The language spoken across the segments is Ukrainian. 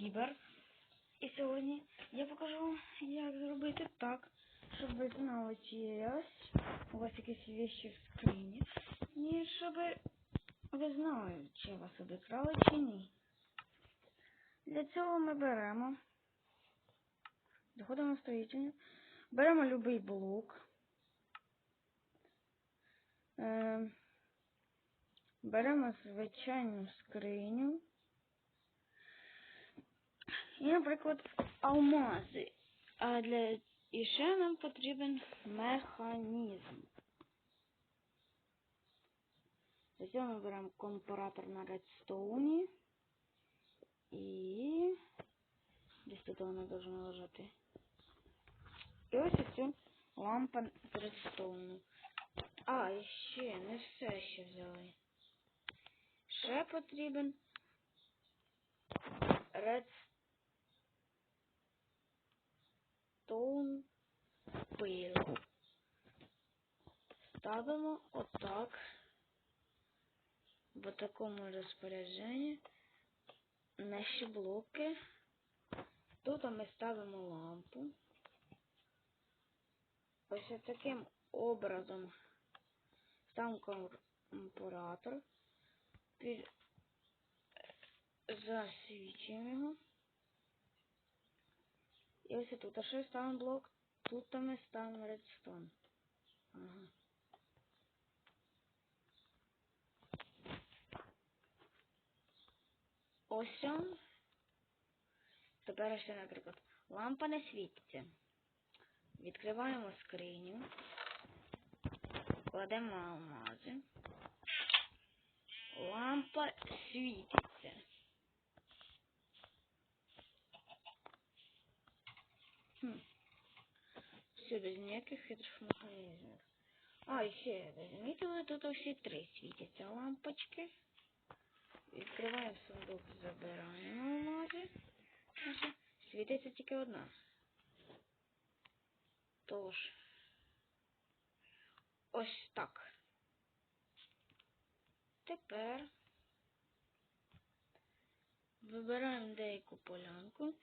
Кібер. І сьогодні я покажу, як зробити так, щоб ви знали, чи ось у вас якісь вещі в скрині. І щоб ви знали, чи вас обікрали, чи ні. Для цього ми беремо, заходимо на строїтельню, беремо любий блок. Е, беремо звичайну скриню. Наприклад, алмази. А для і ще нам потрібен механізм. Для цього ми беремо компаратор на редстоуні. І десь тут вона должна лежати. І ось цю лампа з редстоуну. А, і ще, не все ще взяли. Ще потрібен редстоун пил. Ставимо отак в такому розпорядженні наші блоки. Тут ми ставимо лампу. Ось таким образом ставимо компаратор, під... засвічуємо його. І ось тут а ще ставимо блок, тут ми ставимо редстон. Ага. Ось. Тепер ще, наприклад, лампа не світиться. Відкриваємо скриню, кладемо алмази. Лампа світиться. Все без ніяких хитрих механізмів. А, ще замітили, тут всі три світяться лампочки. Відкриваємо сундук, забираємо алмази. Світиться тільки одна. Тож. Ось так. Тепер вибираємо деяку полянку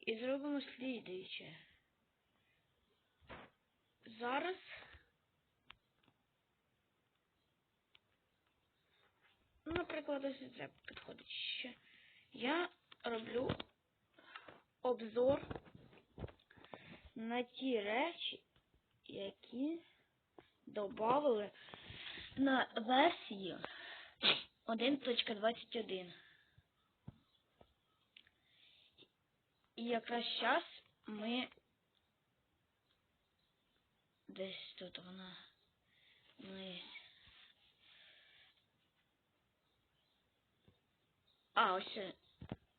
і зробимо слідуюче. Зараз наприклад, ось це підходить ще. Я роблю обзор на ті речі, які додали на версію 1.21. І якраз зараз ми десь тут вона ми А, ось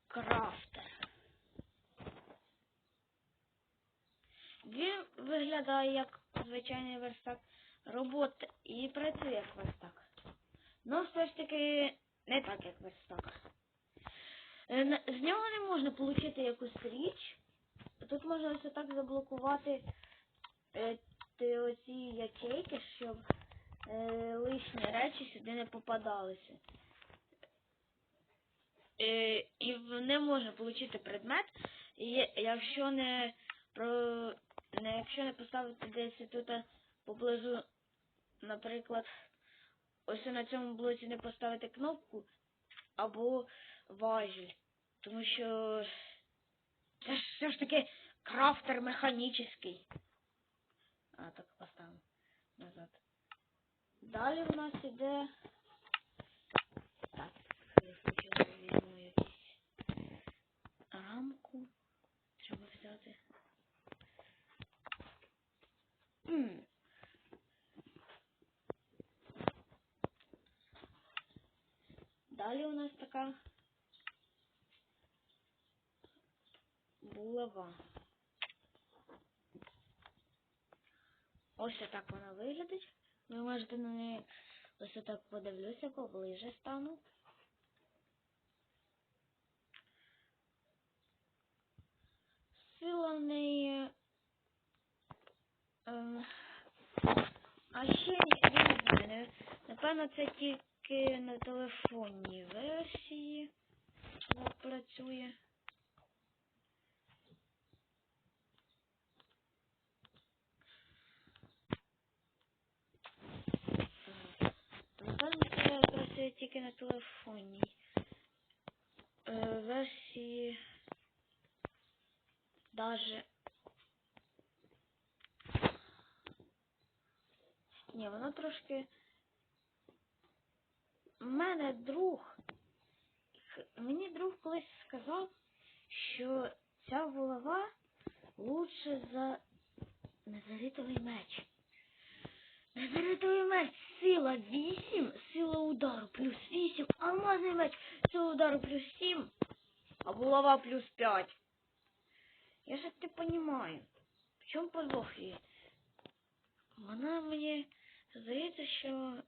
крафтер. Він виглядає як звичайний верстак роботи і працює як верстак. Ну, все ж таки не так, як верстак. Е, З нього не можна отримати якусь річ. Тут можна ось так заблокувати ті оці ячейки, щоб е, лишні речі сюди не попадалися. Е, і не можна отримати предмет, якщо не про не якщо не поставити десь тут поблизу, наприклад, ось на цьому блоці не поставити кнопку або важіль. Тому що це все ж таки крафтер механічний. А, так поставимо назад. Далі в нас іде. Так, я спочатку візьму якусь рамку. Треба взяти. М. Далі у нас така булава. Ось так вона виглядить. Ви можете на неї ось так подивлюся, поближе стану. Сила в неї. Ем, а ще я не знаю. Напевно, це тільки на телефонній версії. працює. Напевно, це працює тільки на телефоні. Е, версії даже. Ні, воно трошки. У мене друг. Мені друг колись сказав, що ця булава лучше за незаритовий меч. Незаритовий меч сила 8, сила удару плюс 8, алмазний меч, сила удару плюс 7, а булава плюс 5. Я ж це понимаю. В чому подвох її? Вона мені здається, що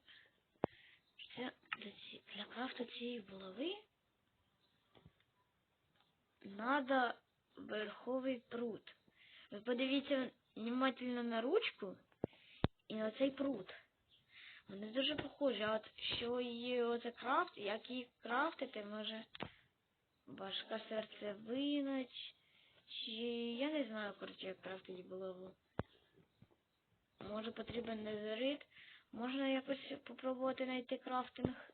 для, для крафту цієї булави надо верховий прут. Ви подивіться внимательно на ручку і на цей прут. Вони дуже похожі, а от що її оце крафт, як її крафтити, може важка серцевина, чи, я не знаю, коротше, як крафтити булаву. Може потрібен незерит. Можна якось попробувати знайти крафтинг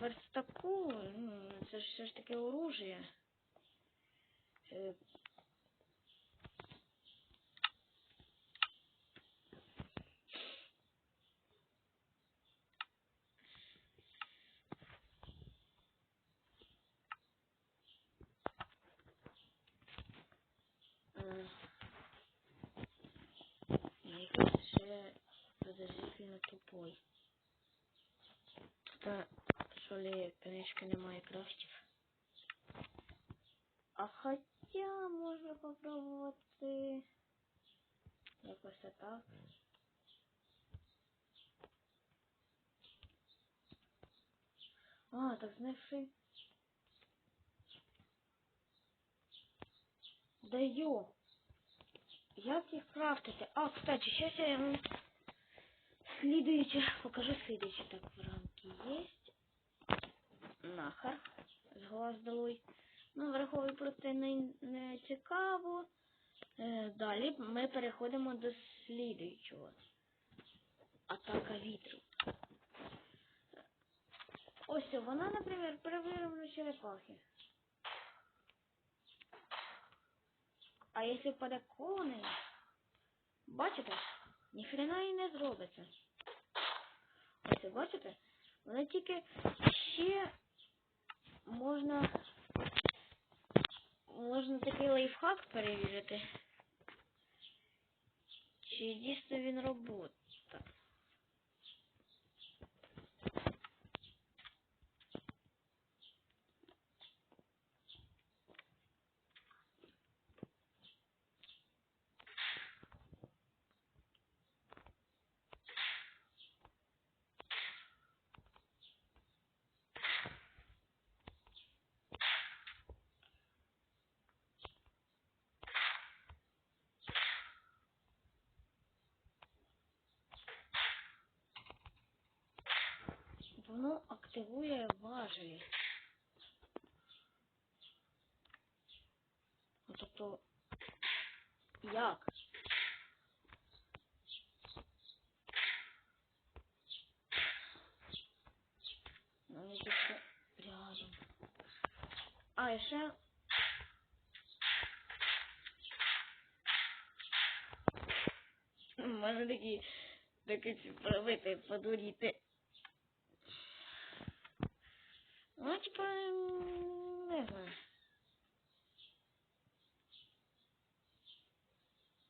верстаку. Ну, це ж все ж таки оружие. Е, е, Якийсь ще подозрительно тупой. Та ли книжки немає крафтів. А хоча можна попробувати якось так. А, так знайшли. Да йо! Як їх крафтити? А, кстати, сейчас я следующее покажу следующее. Так, в рамке есть. Нахер. З глаз долой. Ну, враховуй проте не, не цікаво. Е, далі ми переходимо до слідуючого. Атака вітру. Ось вона, наприклад, перевіримо на черепахи. А якщо впаде коней, бачите, ніхрена і не зробиться. Ось, бачите? Вона тільки ще можна можна такий лайфхак перевірити. Чи дійсно він робота. Воно активує важелі. Ну, тобто, як? Ну, не тільки рядом. А, і ще... Може такі, такі правити, подуріти. М, не знаю.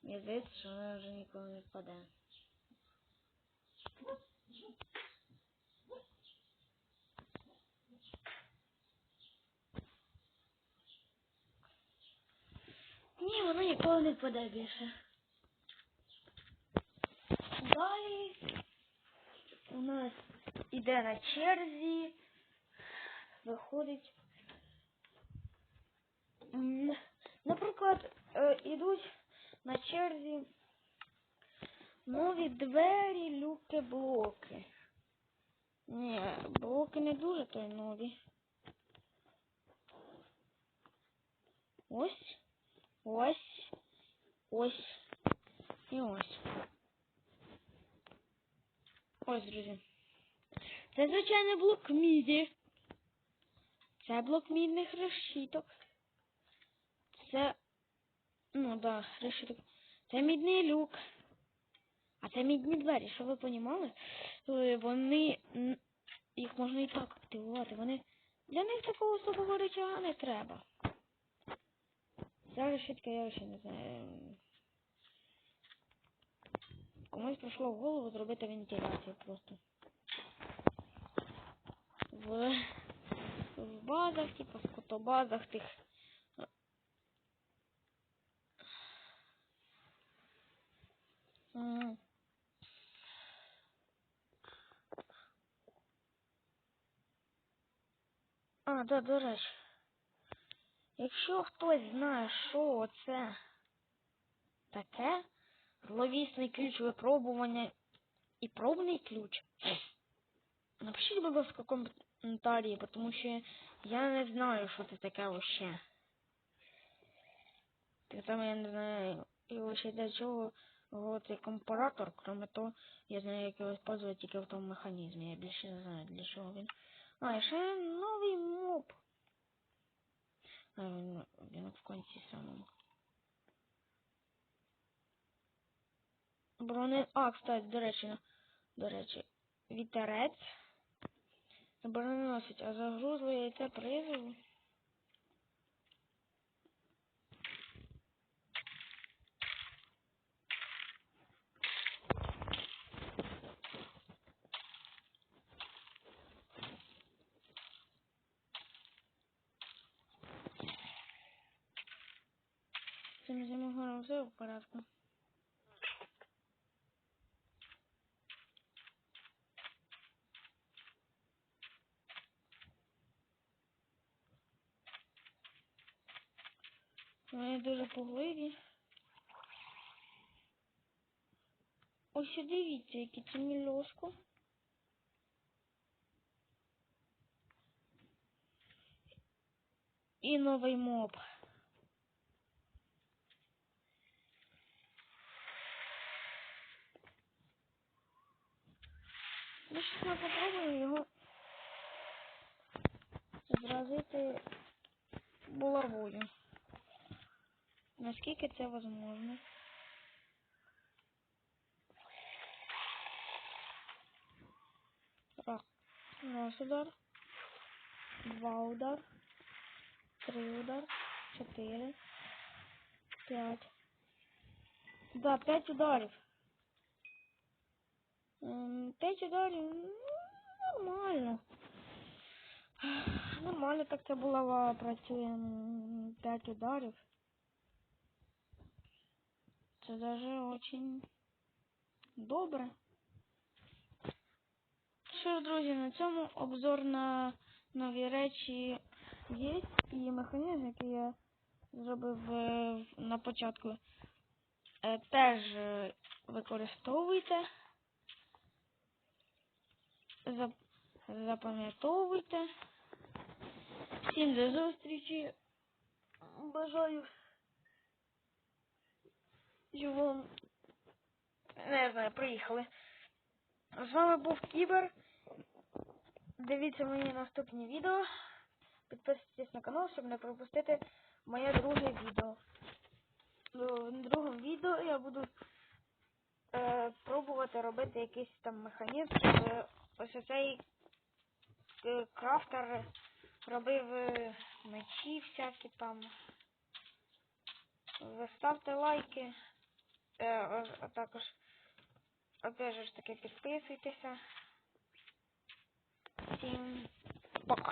Мені здається, що вона вже ніколи не впаде. Ні, вона ніколи не впаде більше. Далі у нас іде на черзі виходить. Наприклад, е, ідуть на черзі нові двері, люки, блоки. Ні, блоки не дуже то й нові. Ось. Ось. Ось. І ось. Ось, друзі. Це звичайний блок міді. Це блок мідних решіток. Це. Ну да, решіток. Це мідний люк. А це мідні двері, що ви понімали? Е, Вони. Їх можна і так активувати. Вони. Для них такого особого речага не треба. Ця решітка я ще не знаю. Комусь прийшло в голову зробити вентиляцію просто. В, в базах, типу, в котобазах тих. А, да, до речі. Якщо хтось знає, що це таке, зловісний ключ випробування і пробний ключ, напишіть, будь ласка, в коментарі, тому що я не знаю, що це таке вообще. Так само я не знаю, і вообще для чого цей компаратор, кроме того, я знаю, як його використовувати тільки в тому механізмі. Я більше не знаю, для чого він. А, і ще новий моб. А, він, він в кінці самому. Брони... А, кстати, до речі, до речі, вітерець. Броненосить, а загрузле яйце призову. Цим зимогором все в порядку. Вони дуже пугливі. Ось дивіться, які це мільошку. І новий моб. Ми ще ми попробуємо його зразити булавою. Наскільки це возможно? Раз. Раз удар. Два удар. Три удар. Чотири. П'ять. Да, п'ять ударів. Ем, П'ять ударів. ну, Нормально. Нормально так ця булава працює. П'ять ударів. Це даже очень добре. Що ж, друзі, на цьому обзор на нові речі є. І механізм, який я зробив е, на початку, е, теж е, використовуйте. Запам'ятовуйте. Всім до зустрічі. Бажаю. Вам не знаю, приїхали. З вами був Кібер. Дивіться мої наступні відео. Підписуйтесь на канал, щоб не пропустити моє друге відео. В другому відео я буду е, пробувати робити якийсь там механізм, щоб ось цей е, крафтер робив е, мечі всякі там. Ви ставте лайки. Е, а- також опять ж таки підписуйтеся. Всім пока.